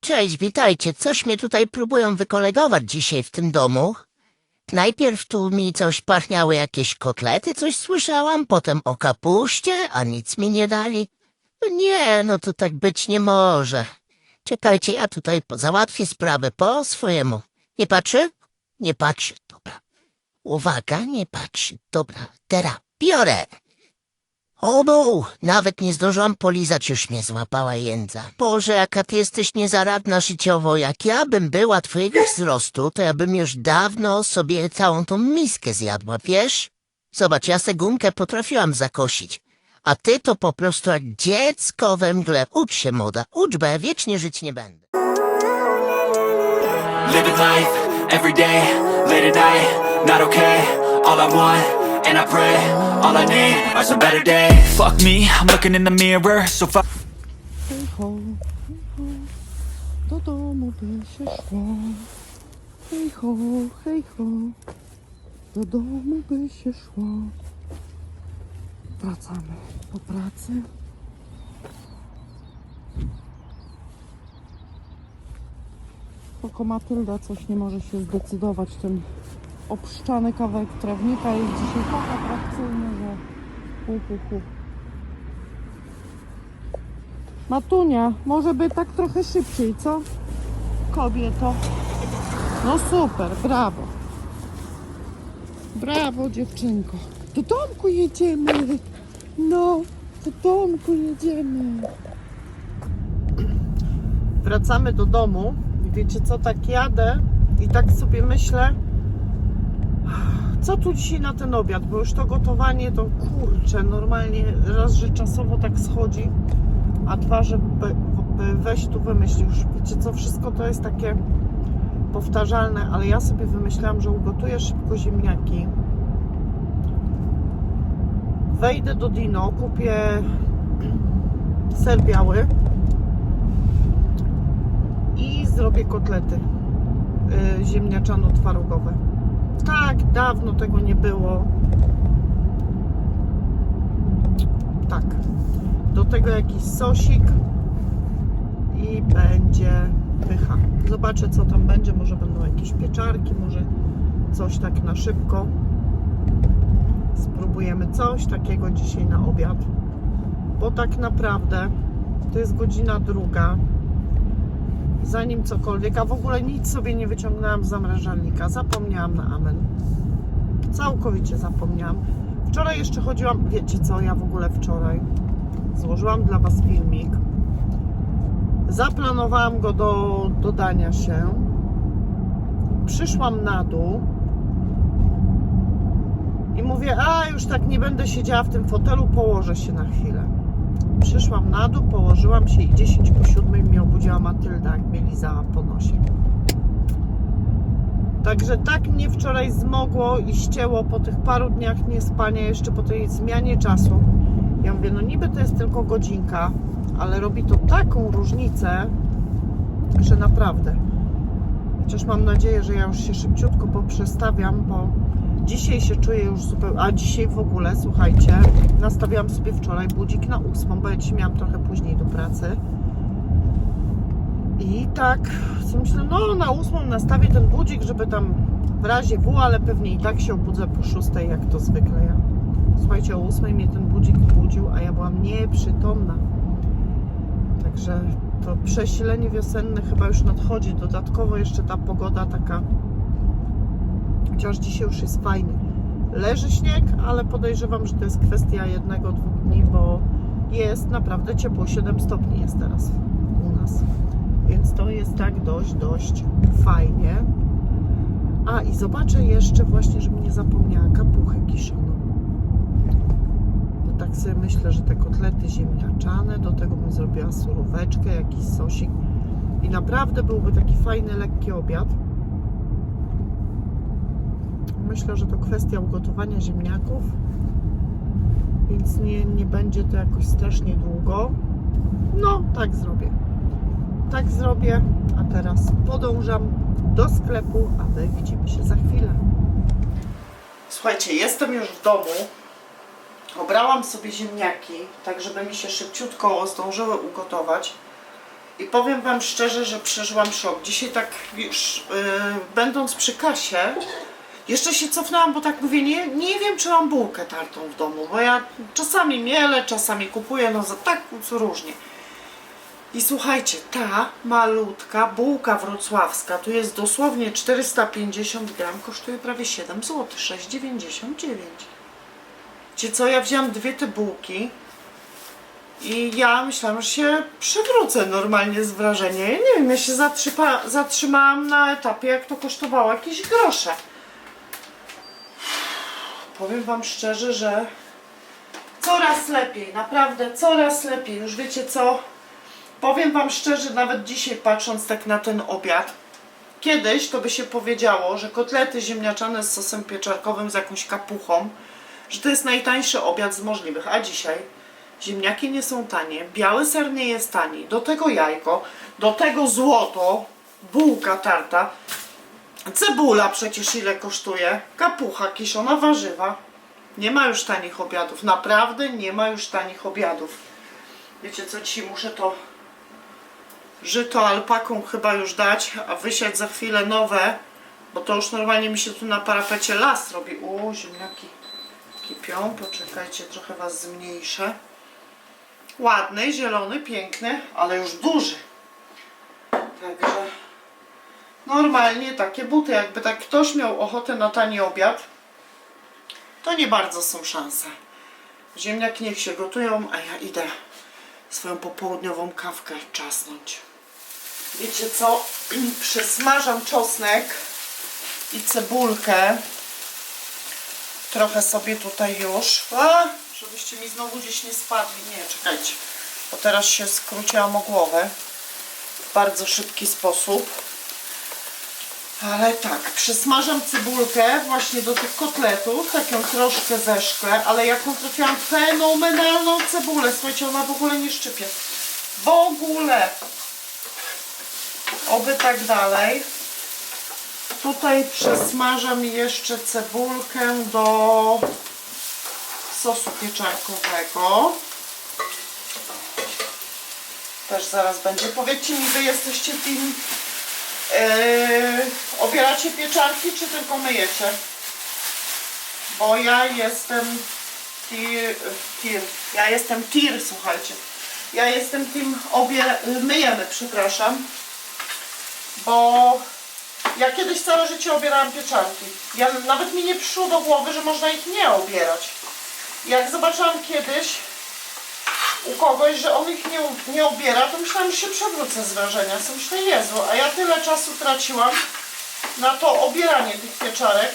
Cześć, witajcie. Coś mnie tutaj próbują wykolegować dzisiaj w tym domu. Najpierw tu mi coś pachniały jakieś kotlety, coś słyszałam, potem o kapuście, a nic mi nie dali. Nie, no to tak być nie może. Czekajcie, ja tutaj załatwię sprawę po swojemu. Nie patrzy? Nie patrzy, dobra. Uwaga, nie patrzy, dobra. Teraz biorę. O no, nawet nie zdążyłam polizać, już mnie złapała jędza. Boże, jaka ty jesteś niezaradna życiowo. Jak ja bym była twojego wzrostu, to ja bym już dawno sobie całą tą miskę zjadła, wiesz? Zobacz, ja se gumkę potrafiłam zakosić. A ty to po prostu jak dziecko we mgle. Ucz się, moda, ucz, bo ja wiecznie żyć nie będę. Living life, every day, late at night, not okay All I want, and I pray, all I need are some better days Fuck me, I'm looking in the mirror, so fuck Hej ho, hej ho, do domu by się szło. Hej ho, hej ho, do domu by się szło. Wracamy po pracy. Tylko Matylda coś nie może się zdecydować. Ten obszczany kawałek trawnika jest dzisiaj tak atrakcyjny, że hu, hu, hu. Matunia, może by tak trochę szybciej, co? Kobieto. No super, brawo. Brawo, dziewczynko. Do domku jedziemy. No, do domku jedziemy. Wracamy do domu. Wiecie co, tak jadę i tak sobie myślę, co tu dzisiaj na ten obiad, bo już to gotowanie to kurczę, normalnie raz, że czasowo tak schodzi, a dwa, że weź tu wymyśl już, wiecie co, wszystko to jest takie powtarzalne, ale ja sobie wymyślałam, że ugotuję szybko ziemniaki, wejdę do Dino, kupię ser biały i zrobię kotlety y, ziemniaczano-twarogowe. Tak, dawno tego nie było. Tak. Do tego jakiś sosik i będzie pycha. Zobaczę co tam będzie, może będą jakieś pieczarki, może coś tak na szybko. Spróbujemy coś takiego dzisiaj na obiad. Bo tak naprawdę to jest godzina druga. Zanim cokolwiek, a w ogóle nic sobie nie wyciągnęłam z zamrażalnika. Zapomniałam na amen. Całkowicie zapomniałam. Wczoraj jeszcze chodziłam, wiecie co, ja w ogóle wczoraj złożyłam dla Was filmik. Zaplanowałam go do dodania się. Przyszłam na dół i mówię, a już tak nie będę siedziała w tym fotelu, położę się na chwilę. Przyszłam na dół, położyłam się i 10 po 7 mnie obudziła Matylda, jak mnie lizała po nosie. Także tak mnie wczoraj zmogło i ścięło po tych paru dniach niespania, jeszcze po tej zmianie czasu. Ja mówię, no niby to jest tylko godzinka, ale robi to taką różnicę, że naprawdę. Chociaż mam nadzieję, że ja już się szybciutko poprzestawiam, bo dzisiaj się czuję już zupełnie. A dzisiaj w ogóle, słuchajcie, nastawiałam sobie wczoraj budzik na ósmą, bo ja dzisiaj miałam trochę później do pracy. I tak sobie myślę, no na ósmą nastawię ten budzik, żeby tam w razie W, ale pewnie i tak się obudzę po szóstej, jak to zwykle ja. Słuchajcie, o ósmej mnie ten budzik budził, a ja byłam nieprzytomna. Także to przesilenie wiosenne chyba już nadchodzi. Dodatkowo jeszcze ta pogoda taka, chociaż dzisiaj już jest fajny. Leży śnieg, ale podejrzewam, że to jest kwestia jednego, dwóch dni, bo jest naprawdę ciepło. 7 stopni jest teraz u nas. Więc to jest tak dość, dość fajnie. A i zobaczę jeszcze właśnie, żebym nie zapomniała kapuchę kiszoną. Bo tak sobie myślę, że te kotlety ziemniaczane, do tego bym zrobiła suróweczkę, jakiś sosik. I naprawdę byłby taki fajny, lekki obiad. Myślę, że to kwestia ugotowania ziemniaków, więc nie, nie będzie to jakoś strasznie długo. No, tak zrobię. Tak zrobię, a teraz podążam do sklepu, a my widzimy się za chwilę. Słuchajcie, jestem już w domu. Obrałam sobie ziemniaki, tak żeby mi się szybciutko zdążyły ugotować. I powiem Wam szczerze, że przeżyłam szok. Dzisiaj tak już yy, będąc przy kasie, jeszcze się cofnęłam, bo tak mówię, nie, nie wiem czy mam bułkę tartą w domu, bo ja czasami mielę, czasami kupuję, no za tak różnie. I słuchajcie, ta malutka bułka wrocławska, tu jest dosłownie 450 gram, kosztuje prawie 7 zł, 6,99. Wiecie co, ja wziąłam dwie te bułki i ja myślałam, że się przewrócę normalnie z wrażenia. Ja nie wiem, ja się zatrzyma, zatrzymałam na etapie, jak to kosztowało jakieś grosze. Powiem Wam szczerze, że coraz lepiej, naprawdę coraz lepiej. Już wiecie co? Powiem Wam szczerze, nawet dzisiaj patrząc tak na ten obiad, kiedyś to by się powiedziało, że kotlety ziemniaczane z sosem pieczarkowym z jakąś kapuchą, że to jest najtańszy obiad z możliwych, a dzisiaj ziemniaki nie są tanie, biały ser nie jest tani, do tego jajko, do tego złoto, bułka tarta, cebula przecież ile kosztuje, kapucha kiszona, warzywa. Nie ma już tanich obiadów, naprawdę nie ma już tanich obiadów. Wiecie co, dzisiaj muszę to żyto alpaką chyba już dać, a wysiać za chwilę nowe, bo to już normalnie mi się tu na parapecie las robi. U, ziemniaki kipią, poczekajcie, trochę was zmniejszę. Ładny, zielony, piękny, ale już duży. Także normalnie takie buty, jakby tak ktoś miał ochotę na tani obiad, to nie bardzo są szanse. Ziemniaki niech się gotują, a ja idę swoją popołudniową kawkę czasnąć. Wiecie co? Przesmażam czosnek i cebulkę. Trochę sobie tutaj już. A, żebyście mi znowu gdzieś nie spadli. Nie, czekajcie. Bo teraz się skróciłam o głowę. W bardzo szybki sposób. Ale tak, przesmażam cebulkę właśnie do tych kotletów, tak ją troszkę zeszklę, ale jaką trafiłam fenomenalną cebulę, słuchajcie, ona w ogóle nie szczypie. W ogóle. Oby tak dalej. Tutaj przesmażam jeszcze cebulkę do sosu pieczarkowego. Też zaraz będzie. Powiedzcie mi, wy jesteście team Yy, obieracie pieczarki, czy tylko myjecie? Bo ja jestem tir, tir. Ja jestem tir, słuchajcie. Ja jestem team obie, myjemy, przepraszam. Bo ja kiedyś całe życie obierałam pieczarki. Ja, nawet mi nie przyszło do głowy, że można ich nie obierać. Jak zobaczyłam kiedyś u kogoś, że on ich nie, nie obiera, to myślałam, że się przewrócę z wrażenia. Co myślę, Jezu, a ja tyle czasu traciłam na to obieranie tych pieczarek,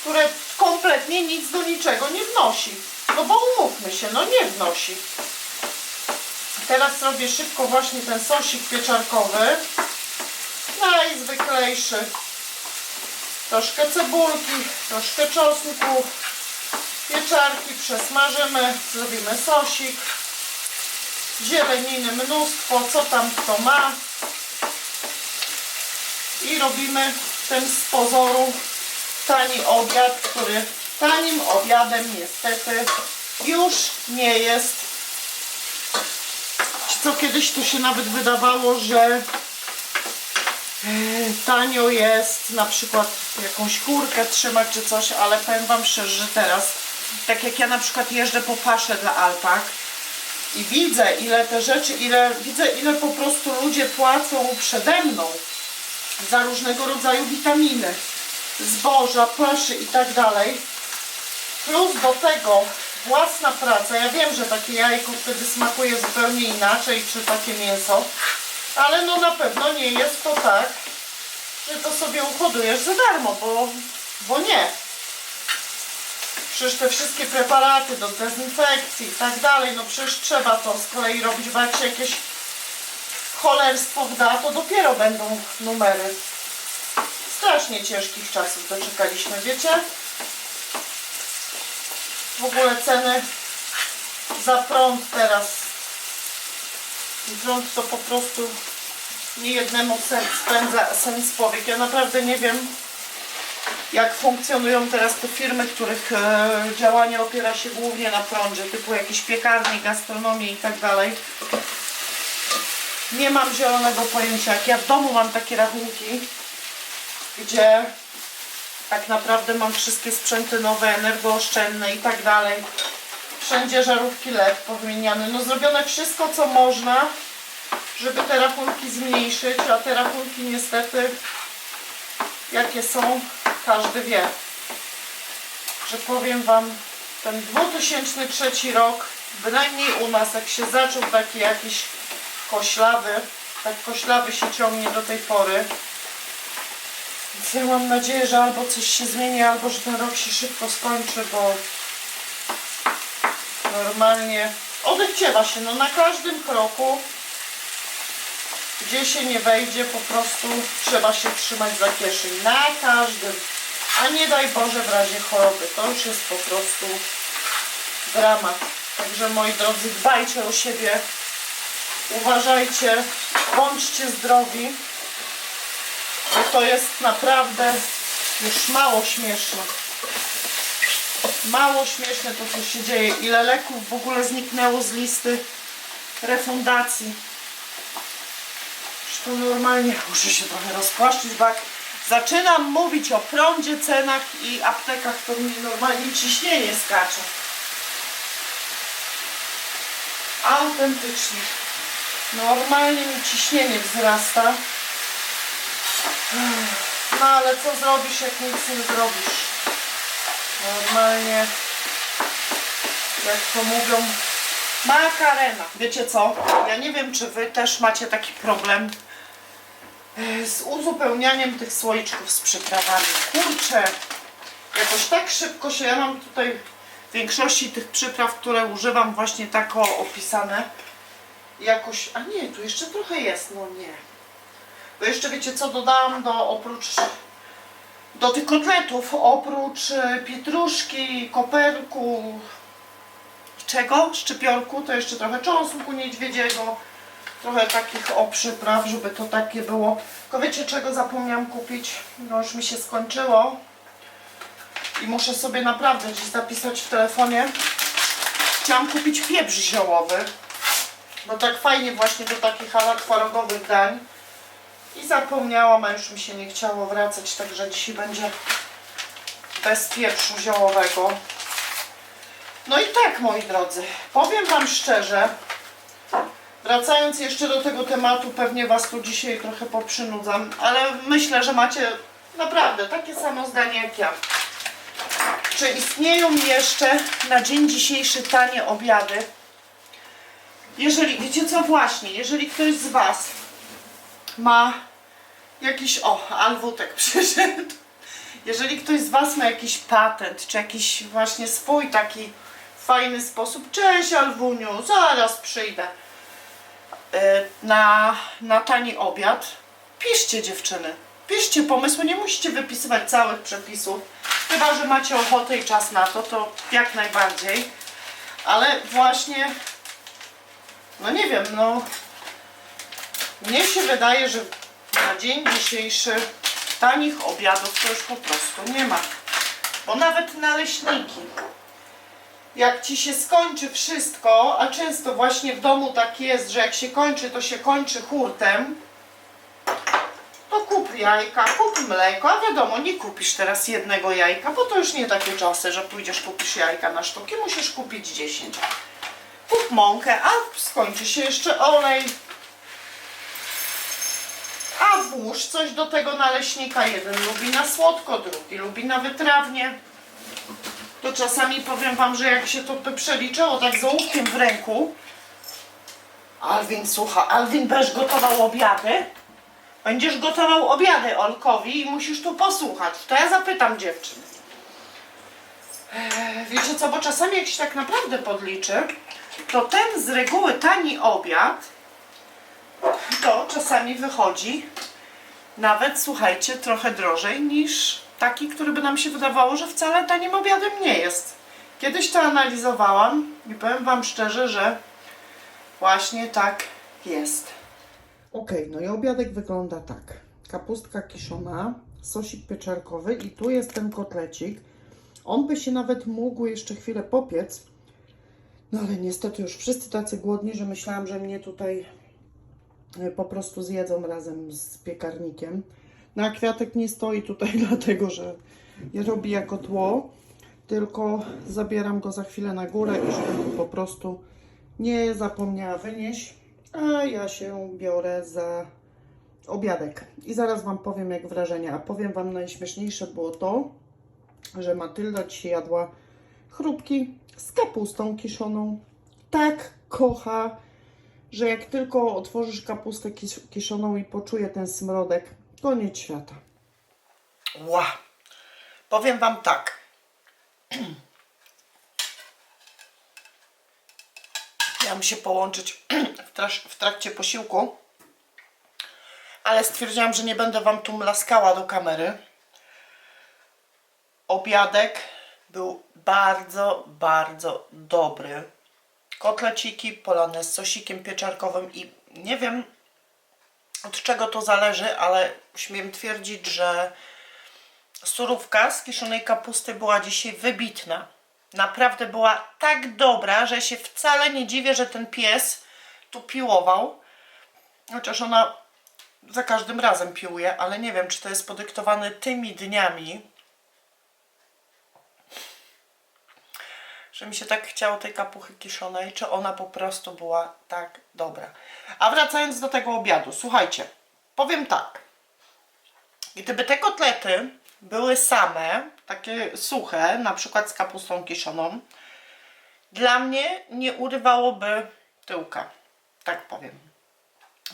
które kompletnie nic do niczego nie wnosi. No bo umówmy się, no nie wnosi. Teraz robię szybko właśnie ten sosik pieczarkowy. Najzwyklejszy. Troszkę cebulki, troszkę czosnku, pieczarki przesmażymy, zrobimy sosik zieleniny mnóstwo, co tam kto ma. I robimy ten z pozoru tani obiad, który tanim obiadem niestety już nie jest. Co kiedyś to się nawet wydawało, że e, tanio jest na przykład jakąś kurkę trzymać czy coś, ale powiem Wam szczerze, że teraz, tak jak ja na przykład jeżdżę po paszę dla alpak, i widzę ile te rzeczy, ile, widzę ile po prostu ludzie płacą przede mną za różnego rodzaju witaminy, zboża, paszy i tak dalej. Plus do tego własna praca. Ja wiem, że takie jajko wtedy smakuje zupełnie inaczej, czy takie mięso, ale no na pewno nie jest to tak, że to sobie uhodujesz za darmo, bo, bo nie. Przecież te wszystkie preparaty do dezynfekcji i tak dalej, no przecież trzeba to z kolei robić, bo jak się jakieś cholerstwo wda, to dopiero będą numery. Strasznie ciężkich czasów doczekaliśmy, wiecie? W ogóle ceny za prąd teraz. Prąd to po prostu niejednemu sen spędza sen z powiek. Ja naprawdę nie wiem, jak funkcjonują teraz te firmy, których e, działanie opiera się głównie na prądzie, typu jakieś piekarnie, gastronomie i tak dalej. Nie mam zielonego pojęcia. Jak ja w domu mam takie rachunki, gdzie tak naprawdę mam wszystkie sprzęty nowe, energooszczędne i tak dalej. Wszędzie żarówki LED powymieniane. No zrobione wszystko, co można, żeby te rachunki zmniejszyć, a te rachunki niestety, jakie są, każdy wie. Że powiem Wam, ten 2003 rok, bynajmniej u nas, jak się zaczął taki jakiś koślawy, tak koślawy się ciągnie do tej pory. Więc ja mam nadzieję, że albo coś się zmieni, albo że ten rok się szybko skończy, bo normalnie odechciewa się, no na każdym kroku gdzie się nie wejdzie, po prostu trzeba się trzymać za kieszeń. Na każdym. A nie daj Boże w razie choroby. To już jest po prostu dramat. Także moi drodzy, dbajcie o siebie. Uważajcie. Bądźcie zdrowi. Bo to jest naprawdę już mało śmieszne. Mało śmieszne to, co się dzieje. Ile leków w ogóle zniknęło z listy refundacji. Że to normalnie muszę się trochę rozpłaszczyć, bo jak zaczynam mówić o prądzie, cenach i aptekach, to mi normalnie ciśnienie skacze. Autentycznie. Normalnie mi ciśnienie wzrasta. No ale co zrobisz, jak nic nie zrobisz? Normalnie, jak to mówią, makarena. Wiecie co? Ja nie wiem, czy wy też macie taki problem z uzupełnianiem tych słoiczków z przyprawami. Kurczę, jakoś tak szybko się, ja mam tutaj w większości tych przypraw, które używam właśnie tak opisane. Jakoś, a nie, tu jeszcze trochę jest, no nie. Bo jeszcze wiecie co dodałam do oprócz do tych kotletów, oprócz e, pietruszki, koperku, czego? Szczypiorku, to jeszcze trochę cząsnku niedźwiedziego, trochę takich o przypraw, żeby to takie było. Tylko wiecie czego zapomniałam kupić? No już mi się skończyło i muszę sobie naprawdę gdzieś zapisać w telefonie. Chciałam kupić pieprz ziołowy, bo tak fajnie właśnie do takich ala twarogowych dań. I zapomniałam, a już mi się nie chciało wracać, także dzisiaj będzie bez pieprzu ziołowego. No i tak, moi drodzy, powiem Wam szczerze, wracając jeszcze do tego tematu, pewnie Was tu dzisiaj trochę poprzynudzam, ale myślę, że macie naprawdę takie samo zdanie jak ja. Czy istnieją jeszcze na dzień dzisiejszy tanie obiady? Jeżeli, wiecie co, właśnie, jeżeli ktoś z Was ma jakiś, o, Alwutek przyszedł. Jeżeli ktoś z Was ma jakiś patent, czy jakiś właśnie swój taki fajny sposób, cześć Alwuniu, zaraz przyjdę na, na tani obiad, piszcie dziewczyny. Piszcie pomysły, nie musicie wypisywać całych przepisów. Chyba, że macie ochotę i czas na to, to jak najbardziej. Ale właśnie, no nie wiem, no mnie się wydaje, że na dzień dzisiejszy tanich obiadów to już po prostu nie ma. Bo nawet naleśniki, jak ci się skończy wszystko, a często właśnie w domu tak jest, że jak się kończy, to się kończy hurtem, to kup jajka, kup mleko, a wiadomo, nie kupisz teraz jednego jajka, bo to już nie takie czasy, że pójdziesz kupisz jajka na sztuki, musisz kupić 10. Kup mąkę, a skończy się jeszcze olej, a włóż coś do tego naleśnika. Jeden lubi na słodko, drugi lubi na wytrawnie. To czasami powiem Wam, że jak się to by przeliczyło tak z ołówkiem w ręku. Alwin, słucha, Alwin, będziesz gotował obiady? Będziesz gotował obiady Olkowi i musisz tu posłuchać. To ja zapytam dziewczyn. Eee, Wiecie co, bo czasami jak się tak naprawdę podliczy, to ten z reguły tani obiad to czasami wychodzi nawet, słuchajcie, trochę drożej niż taki, który by nam się wydawało, że wcale tanim obiadem nie jest. Kiedyś to analizowałam i powiem Wam szczerze, że właśnie tak jest. Ok, no i obiadek wygląda tak. Kapustka kiszona, sosik pieczarkowy i tu jest ten kotlecik. On by się nawet mógł jeszcze chwilę popiec, no ale niestety już wszyscy tacy głodni, że myślałam, że mnie tutaj y, po prostu zjedzą razem z piekarnikiem. No a kwiatek nie stoi tutaj dlatego, że robi jako tło, tylko zabieram go za chwilę na górę i po prostu nie zapomniała wynieść, a ja się biorę za obiadek. I zaraz Wam powiem jak wrażenia. A powiem Wam najśmieszniejsze było to, że Matylda dzisiaj jadła chrupki z kapustą kiszoną. Tak kocha, że jak tylko otworzysz kapustę kis kiszoną i poczuje ten smrodek, koniec świata. Ła! Powiem Wam tak. Miałam się połączyć w trakcie posiłku, ale stwierdziłam, że nie będę Wam tu mlaskała do kamery. Obiadek był bardzo, bardzo dobry. Kotleciki polane z sosikiem pieczarkowym i nie wiem od czego to zależy, ale śmiem twierdzić, że surówka z kiszonej kapusty była dzisiaj wybitna. Naprawdę była tak dobra, że się wcale nie dziwię, że ten pies tu piłował. Chociaż ona za każdym razem piłuje, ale nie wiem, czy to jest podyktowane tymi dniami, że mi się tak chciało tej kapuchy kiszonej, czy ona po prostu była tak dobra. A wracając do tego obiadu, słuchajcie, powiem tak. Gdyby te kotlety były same, takie suche, na przykład z kapustą kiszoną, dla mnie nie urywałoby tyłka. Tak powiem.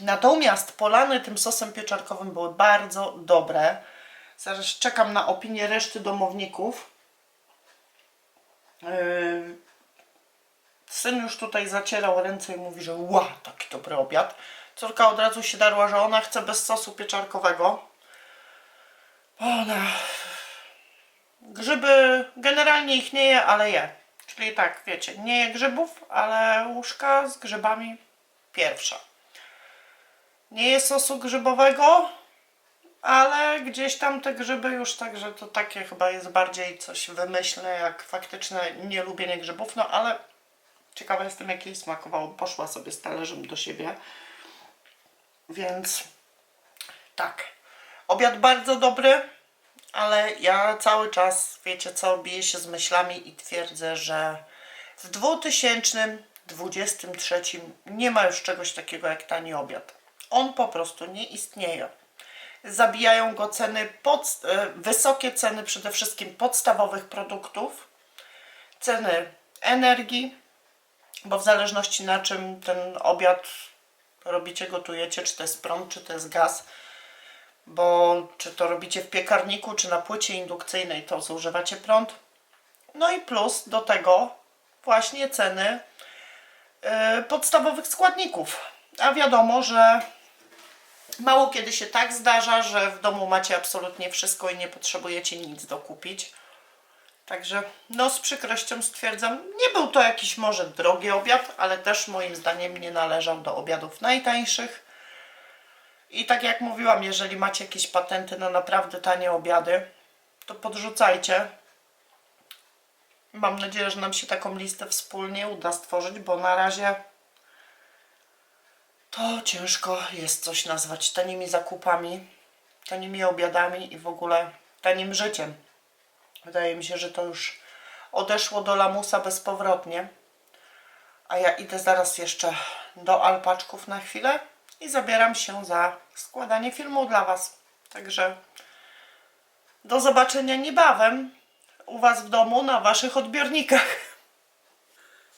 Natomiast polane tym sosem pieczarkowym były bardzo dobre. Zaraz czekam na opinię reszty domowników. Syn już tutaj zacierał ręce i mówi, że ła, taki dobry obiad. Córka od razu się darła, że ona chce bez sosu pieczarkowego. Ona... Grzyby generalnie ich nie je, ale je. Czyli tak, wiecie, nie je grzybów, ale łóżka z grzybami pierwsza. Nie je sosu grzybowego, ale gdzieś tam te grzyby już także to takie chyba jest bardziej coś wymyślne, jak faktyczne nielubienie grzybów, no ale ciekawa jestem jak jej smakowało. Poszła sobie z talerzem do siebie. Więc tak. Obiad bardzo dobry, ale ja cały czas, wiecie co, biję się z myślami i twierdzę, że w 2023 nie ma już czegoś takiego jak tani obiad. On po prostu nie istnieje. Zabijają go ceny, pod, e, wysokie ceny przede wszystkim podstawowych produktów, ceny energii, bo w zależności na czym ten obiad robicie, gotujecie, czy to jest prąd, czy to jest gaz, bo czy to robicie w piekarniku, czy na płycie indukcyjnej, to zużywacie prąd. No i plus do tego właśnie ceny yy, podstawowych składników. A wiadomo, że mało kiedy się tak zdarza, że w domu macie absolutnie wszystko i nie potrzebujecie nic dokupić. Także no z przykrością stwierdzam, nie był to jakiś może drogi obiad, ale też moim zdaniem nie należał do obiadów najtańszych. I tak jak mówiłam, jeżeli macie jakieś patenty na naprawdę tanie obiady, to podrzucajcie. Mam nadzieję, że nam się taką listę wspólnie uda stworzyć, bo na razie to ciężko jest coś nazwać tanimi zakupami, tanimi obiadami i w ogóle tanim życiem. Wydaje mi się, że to już odeszło do lamusa bezpowrotnie. A ja idę zaraz jeszcze do alpaczków na chwilę i zabieram się za składanie filmu dla Was. Także do zobaczenia niebawem u Was w domu na Waszych odbiornikach.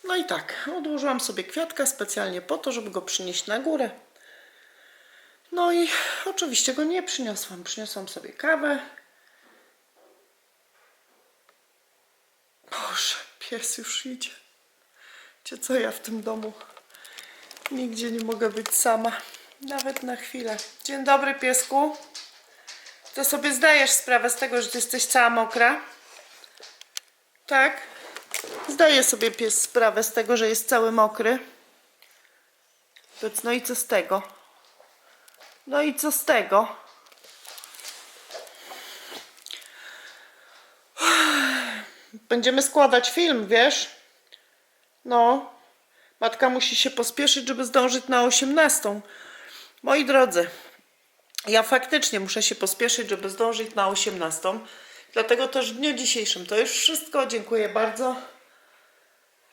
No i tak, odłożyłam sobie kwiatka specjalnie po to, żeby go przynieść na górę. No i oczywiście go nie przyniosłam. Przyniosłam sobie kawę. Boże, pies już idzie. Wiecie co, ja w tym domu nigdzie nie mogę być sama. Nawet na chwilę. Dzień dobry, piesku. To sobie zdajesz sprawę z tego, że ty jesteś cała mokra? Tak? Zdaje sobie pies sprawę z tego, że jest cały mokry. No i co z tego? No i co z tego? Będziemy składać film, wiesz? No. Matka musi się pospieszyć, żeby zdążyć na 18. Moi drodzy, ja faktycznie muszę się pospieszyć, żeby zdążyć na 18. Dlatego też w dniu dzisiejszym to już wszystko. Dziękuję bardzo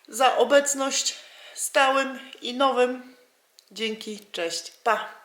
za obecność stałym i nowym. Dzięki, cześć, pa.